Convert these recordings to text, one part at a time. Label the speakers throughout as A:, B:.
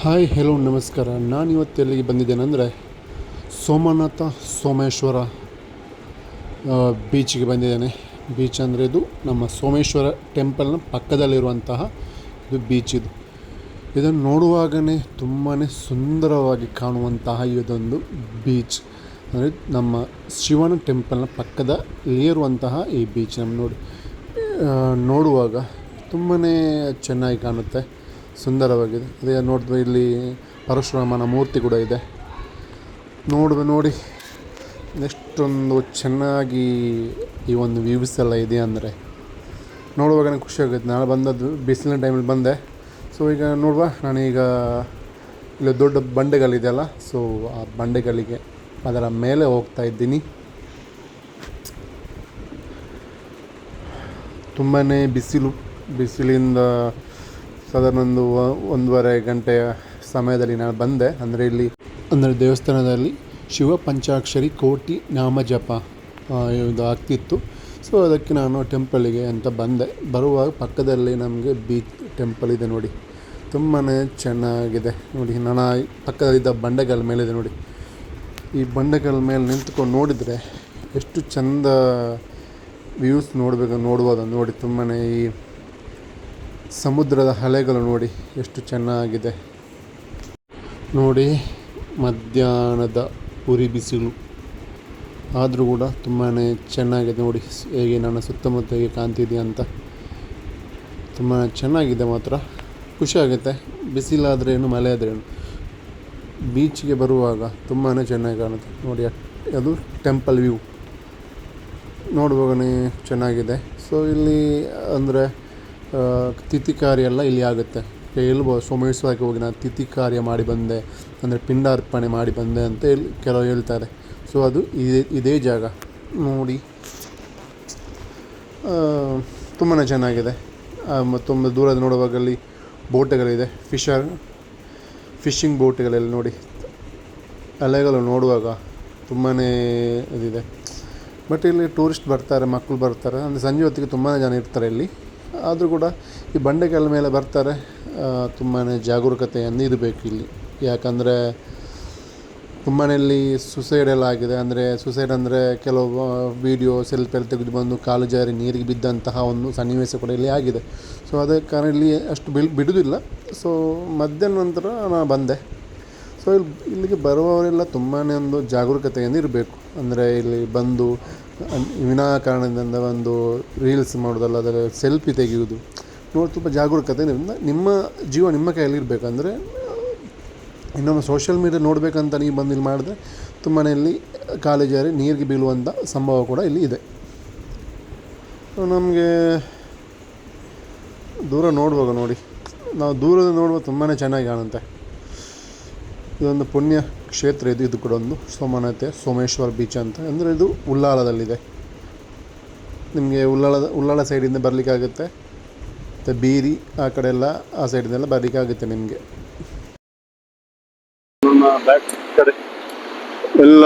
A: Hi hello ನಮಸ್ಕಾರ. ನಾನು ಇವತ್ತು ಎಲ್ಲಿಗೆ ಬಂದಿದ್ದೇನೆಂದರೆ ಸೋಮನಾಥ ಸೋಮೇಶ್ವರ ಬೀಚ್ಗೆ ಬಂದಿದ್ದೇನೆ. ಬೀಚ್ ಅಂದರೆ ಇದು ನಮ್ಮ ಸೋಮೇಶ್ವರ ಟೆಂಪಲ್ನ ಪಕ್ಕದಲ್ಲಿರುವಂತಹ ಇದು ಬೀಚ್ ಇದು. ಇದನ್ನು ನೋಡುವಾಗಲೇ ತುಂಬಾ ಸುಂದರವಾಗಿ ಕಾಣುವಂತಹ ಇದೊಂದು ಬೀಚ್ ಅಂದರೆ ನಮ್ಮ ಶಿವನ ಟೆಂಪಲ್ನ ಪಕ್ಕದಲ್ಲಿರುವಂತಹ ಈ ಬೀಚ್ ನಮ್ಮ ನೋಡಿ ನೋಡುವಾಗ ತುಂಬಾ ಚೆನ್ನಾಗಿ ಕಾಣುತ್ತೆ. ಸುಂದರವಾಗಿದೆ. ಅದೇ ನೋಡಿದ್ರೆ ಇಲ್ಲಿ ಪರಶುರಾಮನ ಮೂರ್ತಿ ಕೂಡ ಇದೆ. ನೋಡುವ ನೋಡಿ, ಎಷ್ಟೊಂದು ಚೆನ್ನಾಗಿ ಈ ಒಂದು ವ್ಯೂಸ್ ಎಲ್ಲ ಇದೆ ಅಂದರೆ. ನೋಡುವಾಗ ಖುಷಿ ಆಗುತ್ತೆ. ನಾಳೆ ಬಂದದ್ದು ಬಿಸಿಲಿನ ಟೈಮಲ್ಲಿ ಬಂದೆ. ಸೊ ಈಗ ನೋಡುವ. ನಾನೀಗ ಇಲ್ಲಿ ದೊಡ್ಡ ಬಂಡೆಗಳಿದೆಯಲ್ಲ ಸೊ ಆ ಬಂಡೆಗಳಿಗೆ ಅದರ ಮೇಲೆ ಹೋಗ್ತಾ ಇದ್ದೀನಿ. ತುಂಬಾ ಬಿಸಿಲು. ಬಿಸಿಲಿಂದ ಸಾಧಾರಣ ಒಂದೂವರೆ ಗಂಟೆಯ ಸಮಯದಲ್ಲಿ ನಾನು ಬಂದೆ. ಅಂದರೆ ಇಲ್ಲಿ, ಅಂದರೆ ದೇವಸ್ಥಾನದಲ್ಲಿ ಶಿವ ಪಂಚಾಕ್ಷರಿ ಕೋಟಿ ನಾಮ ಜಪ ಇದು ಆಗ್ತಿತ್ತು. ಸೊ ಅದಕ್ಕೆ ನಾನು ಟೆಂಪಲಿಗೆ ಅಂತ ಬಂದೆ. ಬರುವಾಗ ಪಕ್ಕದಲ್ಲಿ ನಮಗೆ ಬೀಚ್ ಟೆಂಪಲ್ ಇದೆ ನೋಡಿ. ತುಂಬಾ ಚೆನ್ನಾಗಿದೆ ನೋಡಿ. ನಾನು ಪಕ್ಕದಲ್ಲಿದ್ದ ಬಂಡೆಗಳ ಮೇಲಿದೆ ನೋಡಿ. ಈ ಬಂಡೆಗಳ ಮೇಲೆ ನಿಂತ್ಕೊಂಡು ನೋಡಿದರೆ ಎಷ್ಟು ಚಂದ ವ್ಯೂಸ್ ನೋಡಬೇಕು, ನೋಡ್ಬೋದು ನೋಡಿ. ತುಂಬಾ ಈ ಸಮುದ್ರದ ಅಲೆಗಳು ನೋಡಿ ಎಷ್ಟು ಚೆನ್ನಾಗಿದೆ. ನೋಡಿ, ಮಧ್ಯಾಹ್ನದ ಉರಿ ಬಿಸಿಲು. ಆದರೂ ಕೂಡ ತುಂಬಾ ಚೆನ್ನಾಗಿದೆ ನೋಡಿ. ಹೇಗೆ ನನ್ನ ಸುತ್ತಮುತ್ತ ಹೇಗೆ ಕಾಣ್ತಿದೆ ಅಂತ. ತುಂಬ ಚೆನ್ನಾಗಿದೆ ಮಾತ್ರ. ಖುಷಿ ಆಗುತ್ತೆ. ಬಿಸಿಲಾದ್ರೇನು ಮಳೆ ಆದ್ರೇನು ಬೀಚ್ಗೆ ಬರುವಾಗ ತುಂಬಾ ಚೆನ್ನಾಗಿ ಕಾಣುತ್ತೆ. ನೋಡಿ, ಅದು ಟೆಂಪಲ್ ವ್ಯೂ ನೋಡುವಾಗನೇ ಚೆನ್ನಾಗಿದೆ. ಸೊ ಇಲ್ಲಿ ಅಂದರೆ ತಿಥಿ ಕಾರ್ಯ ಎಲ್ಲ ಇಲ್ಲಿ ಆಗುತ್ತೆ. ಹೇಳ್ಬೋದು ಸೋಮೇಶ್ವರಕ್ಕೆ ಹೋಗಿ ನಾನು ತಿಥಿ ಕಾರ್ಯ ಮಾಡಿ ಬಂದೆ, ಅಂದರೆ ಪಿಂಡಾರ್ಪಣೆ ಮಾಡಿ ಬಂದೆ ಅಂತ ಹೇಳಿ ಕೆಲವು ಹೇಳ್ತಾರೆ. ಸೊ ಅದು ಇದೇ ಇದೇ ಜಾಗ. ನೋಡಿ. ತುಂಬಾ ಚೆನ್ನಾಗಿದೆ. ತುಂಬ ದೂರದ ನೋಡುವಾಗ ಅಲ್ಲಿ ಬೋಟುಗಳಿದೆ. ಫಿಶರ್ ಫಿಶಿಂಗ್ ಬೋಟ್ಗಳೆಲ್ಲ ನೋಡಿ. ಅಲೆಗಳು ನೋಡುವಾಗ ತುಂಬಾ ಇದಿದೆ. ಬಟ್ ಇಲ್ಲಿ ಟೂರಿಸ್ಟ್ ಬರ್ತಾರೆ ಮಕ್ಕಳು ಬರ್ತಾರೆ. ಅಂದರೆ ಸಂಜೆ ಹೊತ್ತಿಗೆ ತುಂಬಾ ಜನ ಇರ್ತಾರೆ ಇಲ್ಲಿ. ಆದರೂ ಕೂಡ ಈ ಬಂಡೆಗಳ ಮೇಲೆ ಬರ್ತಾರೆ ತುಂಬಾ ಜಾಗರೂಕತೆಯನ್ನು ಇರಬೇಕು ಇಲ್ಲಿ. ಯಾಕಂದರೆ ತುಂಬಾ ಇಲ್ಲಿ ಸುಸೈಡ್ ಎಲ್ಲ ಆಗಿದೆ. ಅಂದರೆ ಸುಸೈಡ್ ಅಂದರೆ ಕೆಲವು ವೀಡಿಯೋ ಸೆಲ್ಫಿ ಎಲ್ಲ ತೆಗೆದು ಬಂದು ಕಾಲು ಜಾರಿ ನೀರಿಗೆ ಬಿದ್ದಂತಹ ಒಂದು ಸನ್ನಿವೇಶ ಕೂಡ ಇಲ್ಲಿ ಆಗಿದೆ. ಸೊ ಅದೇ ಕಾರಣ ಇಲ್ಲಿ ಅಷ್ಟು ಬಿಲ್ ಬಿಡುವುದಿಲ್ಲ ಸೊ ಮಧ್ಯಾಹ್ನ ನಂತರ ನಾನು ಬಂದೆ. ಸೊ ಇಲ್ಲಿ ಇಲ್ಲಿಗೆ ಬರುವವರೆಲ್ಲ ತುಂಬಾ ಒಂದು ಜಾಗರೂಕತೆಯನ್ನು ಇರಬೇಕು. ಅಂದರೆ ಇಲ್ಲಿ ಬಂದು ವಿನಾಕಾರಣದಿಂದ ಒಂದು ರೀಲ್ಸ್ ಮಾಡೋದಲ್ಲ, ಅದರ ಸೆಲ್ಫಿ ತೆಗೆಯುವುದು. ನೋಡಿ ತುಂಬ ಜಾಗರೂಕತೆ ನಿಮ್ಮ ಜೀವ ನಿಮ್ಮ ಕೈಯಲ್ಲಿರಬೇಕಂದ್ರೆ ಇನ್ನೊಮ್ಮೆ ಸೋಷಿಯಲ್ ಮೀಡಿಯಾ ನೋಡಬೇಕಂತ ನೀವು ಬಂದು ಇಲ್ಲಿ ಮಾಡಿದ್ರೆ ತುಂಬಾ ಇಲ್ಲಿ ಕಾಲೇಜಲ್ಲಿ ನೀರಿಗೆ ಬೀಳುವಂಥ ಸಂಭವ ಕೂಡ ಇಲ್ಲಿ ಇದೆ. ನಮಗೆ ದೂರ ನೋಡುವಾಗ ನೋಡಿ. ನಾವು ದೂರದ ನೋಡುವಾಗ ತುಂಬಾ ಚೆನ್ನಾಗಿ ಕಾಣುತ್ತೆ. ಇದೊಂದು ಪುಣ್ಯ. ಕ್ಷೇತ್ರ ಇದು ಇದು ಕೂಡ ಒಂದು ಸೋಮನಾಥ ಸೋಮೇಶ್ವರ ಬೀಚ್ ಅಂತ. ಅಂದರೆ ಇದು ಉಳ್ಳಾಲದಲ್ಲಿದೆ. ನಿಮಗೆ ಉಳ್ಳಾಲದ, ಉಳ್ಳಾಲ ಸೈಡಿಂದ ಬರಲಿಕ್ಕಾಗುತ್ತೆ. ಮತ್ತು ಬೀರಿ ಆ ಕಡೆ ಎಲ್ಲ, ಆ ಸೈಡಿಂದೆಲ್ಲ ಬರಲಿಕ್ಕಾಗುತ್ತೆ ನಿಮಗೆ.
B: ಕಡೆ ಎಲ್ಲ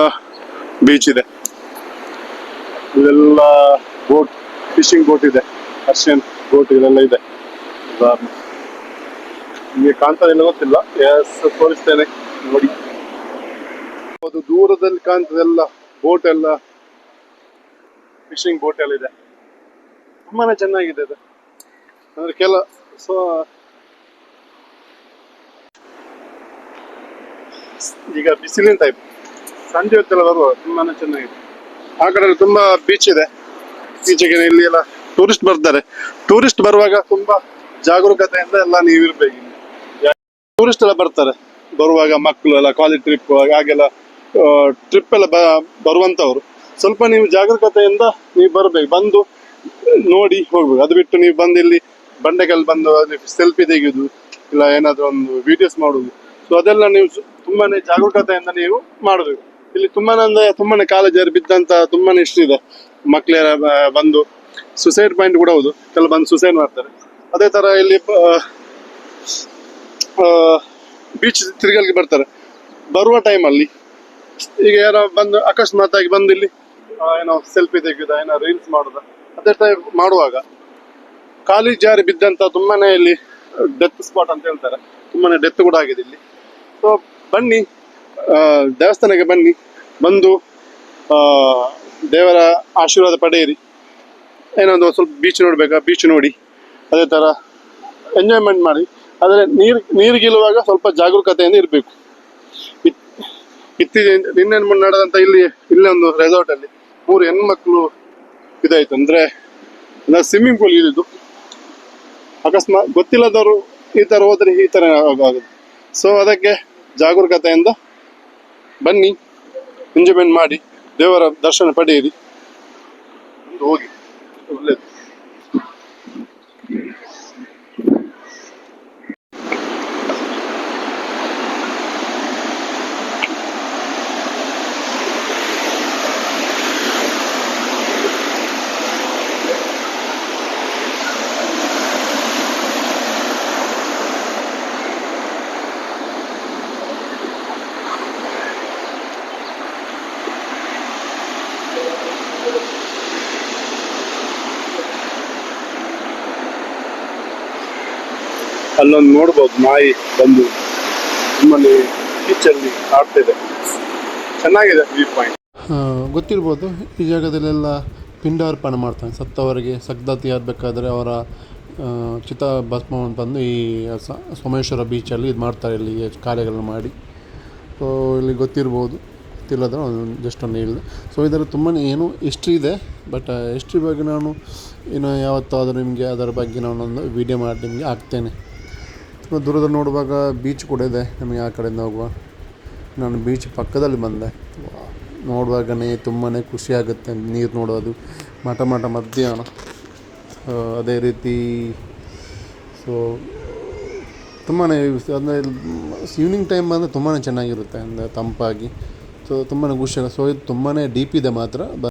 B: ಬೀಚ್ ಇದೆ. ಇಲ್ಲೆಲ್ಲ ಬೋಟ್ ಫಿಶಿಂಗ್ ಬೋಟ್ ಇದೆ. ಅರ್ಷಿಯನ್ ಬೋಟ್ ಇದೆಲ್ಲ ಇದೆ. ನಿಮಗೆ ಕಾಣ್ತಾ ಇಲ್ಲ, ಗೊತ್ತಿಲ್ಲ. ಎಸ್ ತೋರಿಸ್ತೇನೆ ನೋಡಿ. ಅದು ದೂರದಲ್ಲಿ ಕಾಣ್ತದೆಲ್ಲ ಬೋಟ್ ಎಲ್ಲ ಫಿಶಿಂಗ್ ಬೋಟ್ ಎಲ್ಲ ಇದೆ. ತುಂಬಾನೇ ಚೆನ್ನಾಗಿದೆ ಅದು. ಅಂದ್ರೆ ಕೆಲ, ಸೊ, ಈಗ ಬಿಸಿಲಿನ ಟೈಪ್ ಸಂಜೆ ಹೊತ್ತೆಲ್ಲ ಬರುವ ತುಂಬಾನೇ ಚೆನ್ನಾಗಿದೆ. ಆ ಕಡೆ ತುಂಬಾ ಬೀಚ್ ಇದೆ. ಈಚೆಗೆ ಇಲ್ಲಿ ಎಲ್ಲ ಟೂರಿಸ್ಟ್ ಬರ್ತಾರೆ. ಟೂರಿಸ್ಟ್ ಬರುವಾಗ ತುಂಬಾ ಜಾಗರೂಕತೆಯಿಂದ ಎಲ್ಲ ನೀವು ಇರ್ಬೇಕು ಟೂರಿಸ್ಟ್ ಎಲ್ಲ ಬರ್ತಾರೆ. ಬರುವಾಗ ಮಕ್ಕಳು ಎಲ್ಲ ಕಾಲೇಜ್ ಟ್ರಿಪ್ ಹಾಗೆಲ್ಲ ಟ್ರಿಪ್ ಎಲ್ಲ ಬರುವಂತವ್ರು. ಸ್ವಲ್ಪ ನೀವು ಜಾಗರೂಕತೆಯಿಂದ ನೀವು ಬರ್ಬೇಕು. ಬಂದು ನೋಡಿ ಹೋಗ್ಬೇಕು. ಅದು ಬಿಟ್ಟು ನೀವು ಬಂದು ಇಲ್ಲಿ ಬಂಡೆಗಳು ಬಂದು ಸೆಲ್ಫಿ ತೆಗೆಯುದು ಇಲ್ಲ ಏನಾದ್ರು ಒಂದು ವಿಡಿಯೋಸ್ ಮಾಡುದು. ಸೊ ಅದೆಲ್ಲ ನೀವು ತುಂಬಾನೇ ಜಾಗರೂಕತೆಯಿಂದ ನೀವು ಮಾಡಬೇಕು. ಇಲ್ಲಿ ತುಂಬಾನೇ ಅಂದ್ರೆ ತುಂಬಾನೇ ಕಾಲೇಜಲ್ಲಿ ಬಿದ್ದಂತ ತುಂಬಾನೇ ಇಷ್ಟ ಇದೆ. ಮಕ್ಕಳೆಲ್ಲ ಬಂದು ಸುಸೈಡ್ ಪಾಯಿಂಟ್ ಕೂಡ ಹೌದು. ಕೆಲವು ಬಂದು ಸುಸೈಡ್ ಮಾಡ್ತಾರೆ. ಅದೇ ತರ ಇಲ್ಲಿ ಬೀಚ್ ತಿರುಗಲಿಕ್ಕೆ ಬರ್ತಾರೆ. ಬರುವ ಟೈಮಲ್ಲಿ ಈಗ ಯಾರೋ ಬಂದು ಅಕಸ್ಮಾತ್ ಆಗಿ ಬಂದು ಇಲ್ಲಿ ಏನೋ ಸೆಲ್ಫಿ ತೆಗೆಯುದ ಏನೋ ರೀಲ್ಸ್ ಮಾಡುದ ಅದೇ ಟೈಪ್ ಮಾಡುವಾಗ ಖಾಲಿ ಜಾರಿ ಬಿದ್ದಂತ ತುಂಬಾನೇ ಇಲ್ಲಿ ಡೆತ್ ಸ್ಪಾಟ್ ಅಂತ ಹೇಳ್ತಾರೆ. ತುಂಬಾನೇ ಡೆತ್ ಕೂಡ ಆಗಿದೆ ಇಲ್ಲಿ. ಸೊ ಬನ್ನಿ ದೇವಸ್ಥಾನಕ್ಕೆ ಬನ್ನಿ ಬಂದು ಆ, ದೇವರ ಆಶೀರ್ವಾದ ಪಡೆಯಿರಿ. ಏನೊಂದು ಸ್ವಲ್ಪ ಬೀಚ್ ನೋಡ್ಬೇಕಾ? ಬೀಚ್ ನೋಡಿ. ಅದೇ ತರ ಎಂಜಾಯ್ಮೆಂಟ್ ಮಾಡಿ. ಆದರೆ ನೀರು ನೀರಿಗಿಳುವಾಗ ಸ್ವಲ್ಪ ಜಾಗರೂಕತೆಯಿಂದ ಇರಬೇಕು. ಇತ್ತೀಚೆಗೆ ನಿನ್ನೆ ಮೊನ್ನೆ ನಡೆದಂತ ಇಲ್ಲಿ ಇಲ್ಲೇ ಒಂದು ರೆಸಾರ್ಟ್ ಅಲ್ಲಿ ಮೂರು ಹೆಣ್ಮಕ್ಳು ಇದಾಯ್ತು. ಅಂದ್ರೆ ಸ್ವಿಮ್ಮಿಂಗ್ ಪೂಲ್ ಇದ್ದು ಅಕಸ್ಮಾತ್ ಗೊತ್ತಿಲ್ಲದವರು ಈ ತರ ಹೋದ್ರೆ ಈ ತರ ಆಗೋದು. ಸೊ ಅದಕ್ಕೆ ಜಾಗರೂಕತೆಯಿಂದ ಬನ್ನಿ ಎಂಜಾಯ್ಮೆಂಟ್ ಮಾಡಿ, ದೇವರ ದರ್ಶನ ಪಡೆಯಿರಿ. ಹೋಗಿ. ಒಳ್ಳೇದು. ಅಲ್ಲೊಂದು ನೋಡ್ಬೋದು ನಾಯಿ ಬಂದು ನಿಮ್ಮಲ್ಲಿ ಬೀಚಲ್ಲಿ ಆಡ್ತಿದೆ ಚೆನ್ನಾಗಿದೆ ವ್ಯೂ ಪಾಯಿಂಟ್
A: ಗೊತ್ತಿರ್ಬೋದು. ಈ ಜಾಗದಲ್ಲೆಲ್ಲ ಪಿಂಡಾರ್ಪಣೆ ಮಾಡ್ತಾನೆ. ಸತ್ತವರಿಗೆ ಸಗ್ದತಿ ಆಗಬೇಕಾದ್ರೆ ಅವರ ಚಿತಾ ಭಸ್ಮವನ್ನು ತಂದು ಈ ಸೋಮೇಶ್ವರ ಬೀಚಲ್ಲಿ ಇದು ಮಾಡ್ತಾರೆ ಇಲ್ಲಿ ಕಾರ್ಯಗಳನ್ನು ಮಾಡಿ. ಸೊ ಇಲ್ಲಿ ಗೊತ್ತಿರ್ಬೋದು. ಗೊತ್ತಿಲ್ಲದ್ರೆ ಒಂದು ಜಸ್ಟ್ ಒಂದು ಹೇಳಿದೆ. ಸೊ ಇದರಲ್ಲಿ ತುಂಬಾ ಏನು ಹಿಸ್ಟ್ರಿ ಇದೆ ಬಟ್ ಹಿಸ್ಟ್ರಿ ಬಗ್ಗೆ ನಾನು ಇನ್ನು ಯಾವತ್ತಾದರೂ ನಿಮಗೆ ಅದರ ಬಗ್ಗೆ ನಾನೊಂದು ವಿಡಿಯೋ ಮಾಡಿ ನಿಮಗೆ ಹಾಕ್ತೇನೆ. ದೂರದಲ್ಲಿ ನೋಡುವಾಗ ಬೀಚ್ ಕೂಡ ಇದೆ. ನಮಗೆ ಆ ಕಡೆಯಿಂದ ಹೋಗುವ. ನಾನು ಬೀಚ್ ಪಕ್ಕದಲ್ಲಿ ಬಂದೆ. ನೋಡುವಾಗನೇ ತುಂಬಾ ಖುಷಿಯಾಗುತ್ತೆ ನೀರು ನೋಡೋದು. ಮಠ ಮಠ ಮಧ್ಯಾಹ್ನ. ಅದೇ ರೀತಿ ಸೊ ತುಂಬಾ ಅಂದರೆ ಈವ್ನಿಂಗ್ ಟೈಮ್ ಬಂದರೆ ತುಂಬಾ ಚೆನ್ನಾಗಿರುತ್ತೆ, ಅಂದರೆ ತಂಪಾಗಿ. ಸೊ ತುಂಬಾ ಖುಷಿ ಸೊ ಇದು ತುಂಬಾ ಡೀಪ್ ಇದೆ ಮಾತ್ರ.